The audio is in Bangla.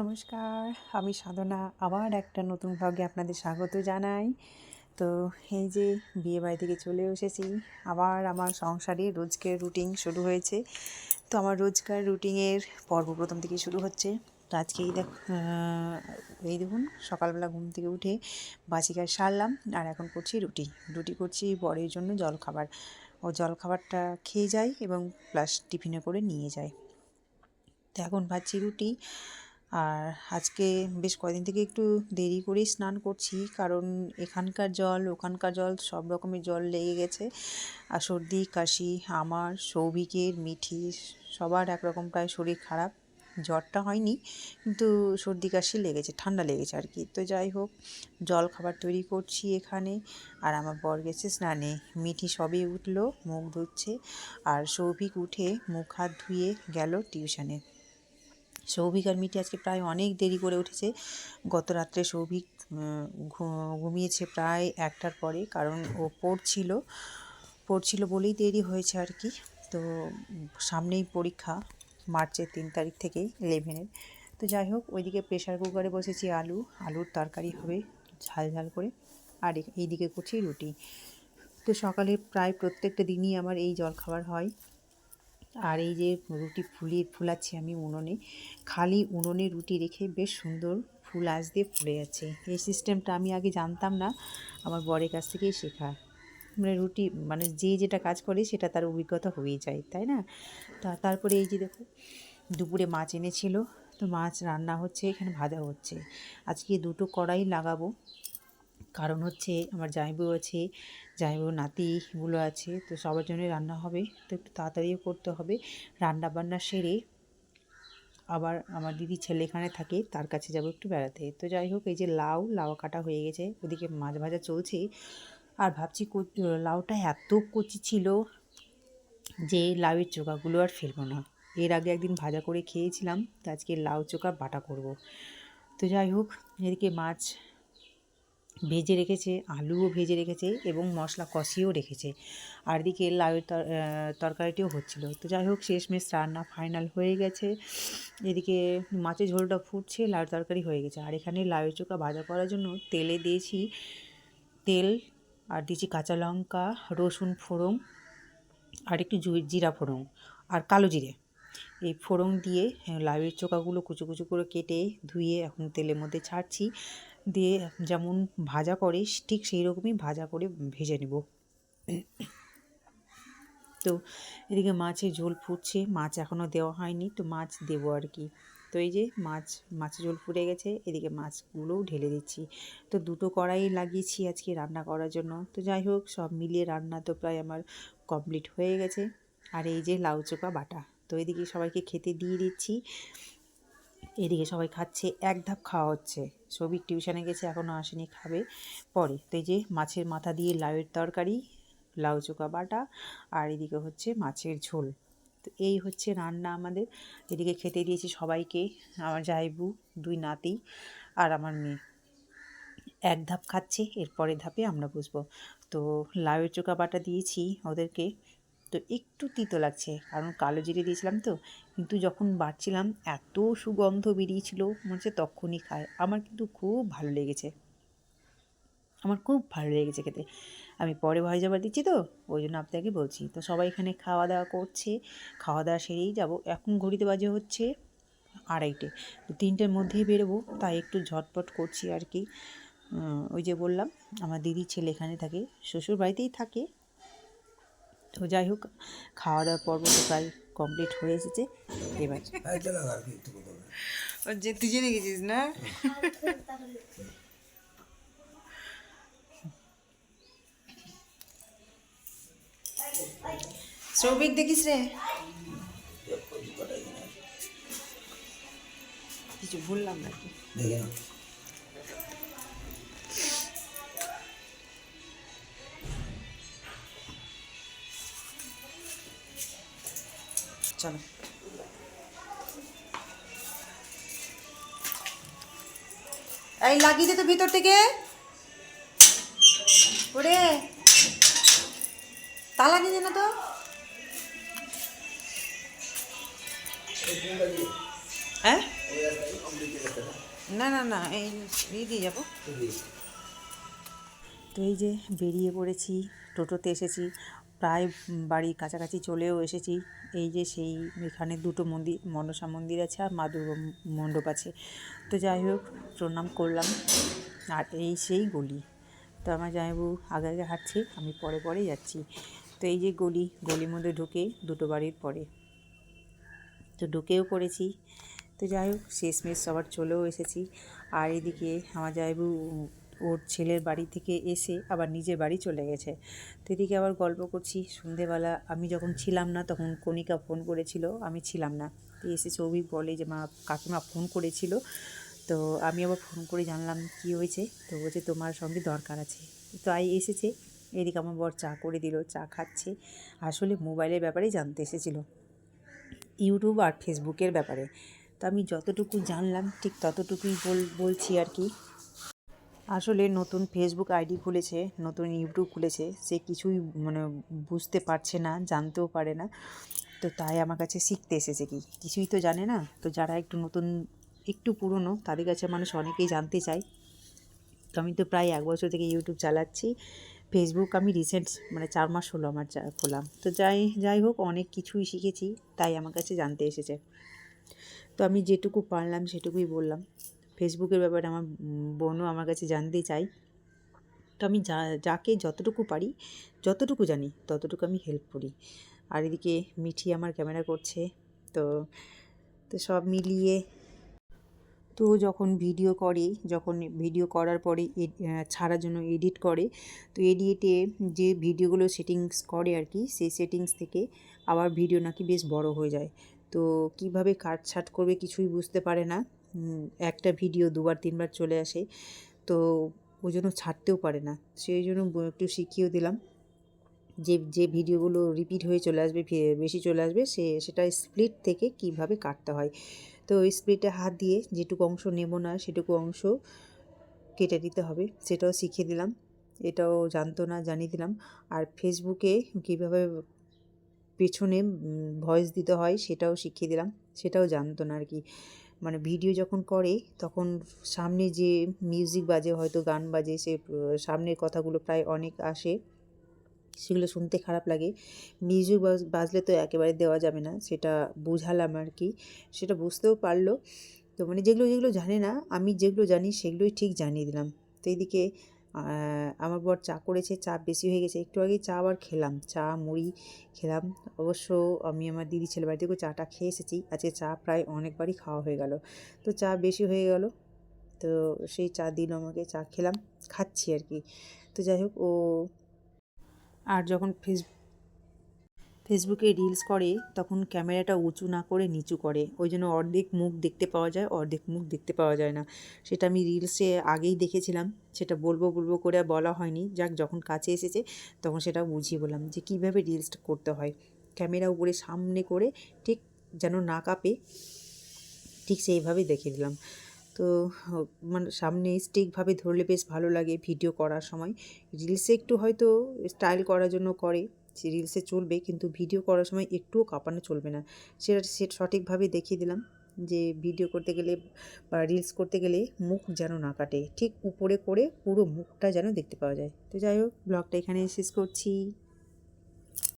নমস্কার, আমি সাধনা, আবার একটা নতুন ভ্লগে আপনাদের স্বাগত জানাই। তো এই যে বিয়ে বাড়ি থেকে চলে এসেছি, আবার আমার সংসারে রোজকের রুটিন শুরু হয়েছে। তো আমার রোজকার রুটিনের পর্ব প্রথম থেকে শুরু হচ্ছে। তো আজকে এই দেখ এই দেখুন, সকালবেলা ঘুম থেকে উঠে বাসিকায় সারলাম, আর এখন করছি রুটি। রুটি করছি বরের জন্য জল খাবার ও জল খাবারটা খেয়ে যায় এবং প্লাস টিফিনে করে নিয়ে যায়। তো এখন ভাজছি রুটি। আর আজকে বেশ কয়দিন থেকে একটু দেরি করেই স্নান করছি, কারণ এখানকার জল, ওখানকার জল, সব রকমের জল লেগে গেছে। আর সর্দি, কাশি, আমার, সৌভিকের মিঠি সবার একরকম প্রায় শরীর খারাপ। জ্বরটা হয়নি, কিন্তু সর্দি, কাশি লেগেছে, ঠান্ডা লেগেছে আর কি। তো যাই হোক, জল খাবার তৈরি করছি এখানে, আর আমার বর গেছে স্নানে। মিঠি সবে উঠল, মুখ ধুচ্ছে, আর সৌভিক উঠে মুখ হাত ধুয়ে গেল টিউশনে। সৌভিক আর মিটি আজকে প্রায় অনেক দেরি করে উঠেছে। গত রাত্রে সৌভিক ঘুমিয়েছে প্রায় একটার পরে, কারণ ও পড়ছিল। পড়ছিল বলেই দেরি হয়েছে আর কি। তো সামনেই পরীক্ষা, মার্চের তিন তারিখ থেকে ইলেভেনের তো যাই হোক, ওইদিকে প্রেশার কুকারে বসেছি আলু। আলুর তরকারি হবে ঝাল ঝাল করে। আর এইদিকে করছি রুটি। তো সকালে প্রায় প্রত্যেকটা দিনই আমার এই জলখাবার হয়। আর এই যে রুটি ফুলিয়ে ফুলাচ্ছি আমি উনুনে, খালি উনুনে রুটি রেখে বেশ সুন্দর ফুল আঁচ দিয়ে ফুলে যাচ্ছে। এই সিস্টেমটা আমি আগে জানতাম না, আমার বরের কাছ থেকেই শেখা মানে রুটি মানে যে যেটা কাজ করে সেটা তার অভিজ্ঞতা হয়েই যায়, তাই না? তা তারপরে এই যে দেখো, দুপুরে মাছ এনেছিল, তো মাছ রান্না হচ্ছে, এখানে ভাজা হচ্ছে। আজকে দুটো কড়াই লাগাবো। কারণ হচ্ছে আমার জামাইবউ আছে জামাইবউ নাতিগুলো আছে, তো সবার জন্য রান্না হবে, তো একটু তাড়াতাড়িও করতে হবে। রান্না বান্না সেরে আবার আমার দিদি ছেলে এখানে থাকে, তার কাছে যাব একটু বেড়াতে। তো যাই হোক, এই যে লাউ লাউ কাটা হয়ে গেছে, ওদিকে মাছ ভাজা চলছে। আর ভাবছি লাউটা এত কচি ছিল যে লাউয়ের চোকাগুলো আর ফেলব না। এর আগে একদিন ভাজা করে খেয়েছিলাম, তো আজকে লাউ চোকা বাটা করব। তো যাই হোক, এদিকে মাছ ভেজে রেখেছে আলুও ভেজে রেখেছে এবং মশলা কষিয়েও রেখেছে। আর এদিকে লাউয়ের তর- তরকারিটিও হচ্ছিল। তো যাই হোক শেষমেশ রান্না ফাইনাল হয়ে গেছে। এদিকে মাছের ঝোলটা ফুটছে লাউয়ের তরকারি হয়ে গেছে। আর এখানে লাউয়ের চোখা ভাজা করার জন্য তেলে দিয়েছি তেল আর দিয়েছি কাঁচা লঙ্কা রসুন ফোড়ন আর একটু জিরা ফোড়ন আর কালো জিরে। এই ফোড়ন দিয়ে হ্যাঁ, লাউয়ের চোকাগুলো কুচু কুচু করে কেটে ধুয়ে এখন তেলের মধ্যে ছাড়ছি। দিয়ে যেমন ভাজা করে ঠিক সেই রকমই ভাজা করে ভেজে নেব। তো এদিকে মাছের ঝোল ফুটছে, মাছ এখনও দেওয়া হয়নি, তো মাছ দেবো আর কি। তো এই যে মাছ, মাছের ঝোল ফুটে গেছে, এদিকে মাছগুলোও ঢেলে দিচ্ছি। তো দুটো কড়াই লাগিয়েছি আজকে রান্না করার জন্য। তো যাই হোক, সব মিলিয়ে রান্না তো প্রায় আমার কমপ্লিট হয়ে গেছে। আর এই যে লাউ চোকা বাটা, তো এদিকে সবাইকে খেতে দিয়ে দিচ্ছি। এদিকে সবাই খাচ্ছে, এক ধাপ খাওয়া হচ্ছে। সবিক টিউশনে গেছে এখনও আসেনি, খাবে পরে। তো এই যে মাছের মাথা দিয়ে লাউয়ের তরকারি, লাউ চোকা বাটা, আর এদিকে হচ্ছে মাছের ঝোল। তো এই হচ্ছে রান্না আমাদের। এদিকে খেতে দিয়েছি সবাইকে, আমার জাইবু, দুই নাতি আর আমার মেয়ে। এক ধাপ খাচ্ছে এর পরের ধাপে আমরা বুঝব তো লাউয়ের চোকা বাটা দিয়েছি ওদেরকে। তো একটু তিতো লাগছে। কারণ কালো জিরে দিয়েছিলাম তো। কিন্তু যখন বাড়ছিলাম, এত সুগন্ধ বেরিয়েছিল, মনে হচ্ছে তখনই খায়। আমার কিন্তু খুব ভালো লেগেছে। আমার খুব ভালো লেগেছে খেতে। আমি পরে ভয় যাবার দিচ্ছি তো, ওই জন্য আপনাকে বলছি। তো সবাই এখানে খাওয়া দাওয়া করছে। খাওয়া দাওয়া সেরেই যাব। এখন ঘড়িতে বাজে হচ্ছে আড়াইটে। তো তিনটের মধ্যেই বেরোবো, তাই একটু ঝটপট করছি আর কি। ওই যে বললাম, আমার দিদির ছেলে এখানে থাকে। শ্বশুর বাড়িতেই থাকে। তো যাই হোক খাওয়া দাওয়ার পর্ব তো প্রায় কমপ্লিট হয়ে এসেছে। এবার যে তুই জেনে গেছিস না? সৌভিক দেখিস রে? কিছু ভুললাম নাকি? চলো। এই লাগিয়ে দে তো ভিতর থেকে। ওরে। তালা দিয়ে না তো। হ্যাঁ? না না না এই দিয়ে যাব। তো এই যে বেরিয়ে পড়েছি টোটোতে এসেছি। প্রায় বাড়ির কাছাকাছি চলেও এসেছি। এই যে সেই এখানে দুটো মন্দির, মনসা মন্দির আছে আর মা দুর্গা মণ্ডপ আছে। তো যাই হোক, প্রণাম করলাম আর এই সেই গলি। তো আমার জামাইবাবু আগে আগে হাঁটছে, আমি পরে পরে যাচ্ছি। তো এই যে গলি, গলির মধ্যে ঢুকে দুটো বাড়ির পরে। তো ঢুকেও পড়েছি। তো যাই হোক, শেষমেশ সবার চলেও এসেছি। আর এদিকে আমার জামাইবাবু ওর ছেলের বাড়ি থেকে এসে আবার নিজের বাড়ি চলে গেছে। তো এদিকে আবার গল্প করছি, সন্ধেবেলা আমি যখন ছিলাম না তখন কণিকা ফোন করেছিল, আমি ছিলাম না। তো এসে সৌভিক বলে যে, মা, কাকিমা ফোন করেছিল। তো আমি আবার ফোন করে জানলাম, কি হয়েছে? তো বলছে, তোমার সঙ্গে দরকার আছে। তো আই এসেছে, এদিকে আমার বর চা করে দিল, চা খাচ্ছে। আসলে মোবাইলের ব্যাপারেই জানতে এসেছিল, ইউটিউব আর ফেসবুকের ব্যাপারে। তো আমি যতটুকু জানলাম, ঠিক ততটুকুই বল, বলছি আর কি। আসলে নতুন ফেসবুক আইডি খুলেছে, নতুন ইউটিউব খুলেছে, সে কিছুই মানে বুঝতে পারছে না, জানতেও পারে না। তো তাই আমার কাছে শিখতে এসেছে কি, কিছুই তো জানে না। তো যারা একটু নতুন, একটু পুরনো, তাদের কাছে মানুষ অনেকেই জানতে চায়। তো আমি তো প্রায় এক বছর থেকে ইউটিউব চালাচ্ছি। ফেসবুক আমি রিসেন্ট মানে চার মাস হলো আমার খোলাম। তো যাই যাই হোক, অনেক কিছুই শিখেছি, তাই আমার কাছে জানতে এসেছে। তো আমি যেটুকু পারলাম, সেটুকুই বললাম। ফেসবুকের ব্যাপারে আমার বোনও আমার কাছে জানতে চাই। তো আমি যা, যাকে যতটুকু পারি, যতটুকু জানি, ততটুকু আমি হেল্প করি। আর এদিকে মিঠি আমার ক্যামেরা করছে, তো তো সব মিলিয়ে তো যখন ভিডিও করে, যখন ভিডিও করার পরে ছাড়ার জন্য এডিট করে, তো এডিটে যে ভিডিওগুলো সেটিংস করে আর কি, সেই সেটিংস থেকে আবার ভিডিও নাকি বেশ বড় হয়ে যায়। তো কীভাবে কাটছাট করবে কিছুই বুঝতে পারে না। একটা ভিডিও দুবার, তিনবার চলে আসে। তো ওই জন্য ছাড়তেও পারে না। সেই জন্য একটু শিখিয়েও দিলাম যে যে ভিডিওগুলো রিপিট হয়ে চলে আসবে বেশি চলে আসবে, সে, সেটা স্প্লিট থেকে কীভাবে কাটতে হয়। তো ওই স্প্লিটে হাত দিয়ে যেটুকু অংশ নেব না, সেটুকু অংশ কেটে দিতে হবে, সেটাও শিখিয়ে দিলাম। এটাও জানতো না, জানিয়ে দিলাম। আর ফেসবুকে কীভাবে পেছনে ভয়েস দিতে হয়, সেটাও শিখিয়ে দিলাম। সেটাও জানতো না আর কি। মানে ভিডিও যখন করে, তখন সামনে যে মিউজিক বাজে, হয়তো গান বাজে, সে সামনের কথাগুলো প্রায় অনেক আসে। সেগুলো শুনতে খারাপ লাগে। মিউজিক বাজলে তো একেবারে দেওয়া যাবে না, সেটা বুঝালাম আর কি। সেটা বুঝতেও পারল। তো মানে যেগুলো যেগুলো জানে না, আমি যেগুলো জানি, সেগুলোই ঠিক জানিয়ে দিলাম। তো এইদিকে আমার বর চা করেছে, চা বেশি হয়ে গেছে। একটু আগে চা আবার খেলাম। চা, মুড়ি খেলাম। অবশ্য আমি আমার দিদি ছেলে বাড়ি চাটা খেয়ে এসেছি। আজকে চা প্রায় অনেকবারই খাওয়া হয়ে গেল। তো চা বেশি হয়ে গেল। তো সেই চা দিল আমাকে, চা খেলাম, খাচ্ছি আর কি। তো যাই হোক, ও আর যখন ফেস ফেসবুকে রিলস করে, তখন ক্যামেরাটা উঁচু না করে নিচু করে। ওই জন্য অর্ধেক মুখ দেখতে পাওয়া যায়, অর্ধেক মুখ দেখতে পাওয়া যায় না। সেটা আমি রিলসে আগেই দেখেছিলাম। সেটা বলব বলব করে বলা হয়নি। যাক, যখন কাছে এসেছে, তখন সেটা বুঝিয়ে বললাম যে, কীভাবে রিলসটা করতে হয়? ক্যামেরা উপরে সামনে করে ঠিক যেন না কাঁপে, ঠিক সেইভাবেই দেখে দিলাম। তো মানে সামনে স্টিকভাবে ধরলে বেশ ভালো লাগে ভিডিও করার সময়। রিলসে একটু হয়তো স্টাইল করার জন্য করে রিলসে চলবে কিন্তু ভিডিও করার সময় একটুও কাঁপানো চলবে না। সেটা সে সঠিকভাবে দেখিয়ে দিলাম যে ভিডিও করতে গেলে বা রিলস করতে গেলে মুখ যেন না কাটে, ঠিক উপরে করে পুরো মুখটা যেন দেখতে পাওয়া যায়। তো যাই হোক ব্লগটা এখানে শেষ করছি।